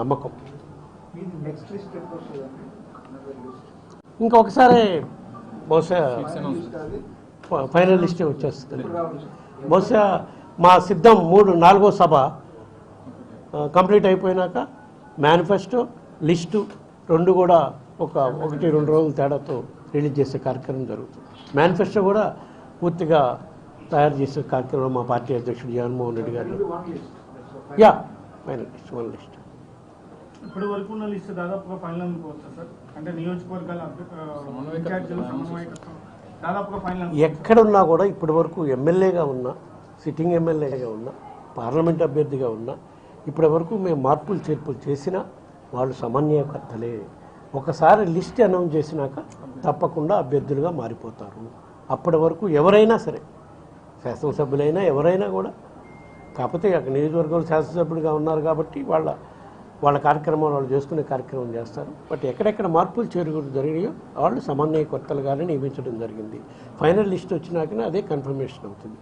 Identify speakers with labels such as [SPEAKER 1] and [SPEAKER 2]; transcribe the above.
[SPEAKER 1] నమ్మకం. ఇంకొకసారి బహుశా ఫైనల్ లిస్టే వచ్చేస్తుంది. బహుశా మా సిద్ధం మూడు నాలుగో సభ కంప్లీట్ అయిపోయినాక మేనిఫెస్టో లిస్టు రెండు కూడా ఒక ఒకటి రెండు రోజుల తేడాతో రిలీజ్ చేసే కార్యక్రమం జరుగుతుంది. మేనిఫెస్టో కూడా పూర్తిగా తయారు చేసే కార్యక్రమం మా పార్టీ అధ్యక్షుడు Jaganmohan Reddy garu. Ya final list one list
[SPEAKER 2] ఇప్పటి వరకు ఉన్న లిస్ట్ దాదాపుగా ఫైనల్ అనుకోవచ్చా సార్. అంటే నియోజకవర్గాల ఇన్ఛార్జీలు దాదాపుగా ఫైనల్?
[SPEAKER 1] ఎక్కడున్నా కూడా ఇప్పటి వరకు ఎమ్మెల్యేగా ఉన్నా సిట్టింగ్ ఎమ్మెల్యేగా ఉన్నా పార్లమెంట్ అభ్యర్థిగా ఉన్నా ఇప్పటి వరకు మేము మార్పులు చేర్పులు చేసినా వాళ్ళు సమన్వయకర్తలే. ఒకసారి లిస్ట్ అనౌన్స్ చేసినాక తప్పకుండా అభ్యర్థులుగా మారిపోతారు. అప్పటి వరకు ఎవరైనా సరే శాసనసభ్యులైనా ఎవరైనా కూడా కాకపోతే అక్కడ నియోజకవర్గంలో శాసనసభ్యులుగా ఉన్నారు కాబట్టి వాళ్ళ వాళ్ళ కార్యక్రమాలు వాళ్ళు చేసుకునే కార్యక్రమం చేస్తారు. బట్ ఎక్కడెక్కడ మార్పులు చేరుకుని జరిగాయో వాళ్ళు సమన్వయకర్తలుగానే నియమించడం జరిగింది. ఫైనల్ లిస్ట్ వచ్చినాకనే అదే కన్ఫర్మేషన్ అవుతుంది.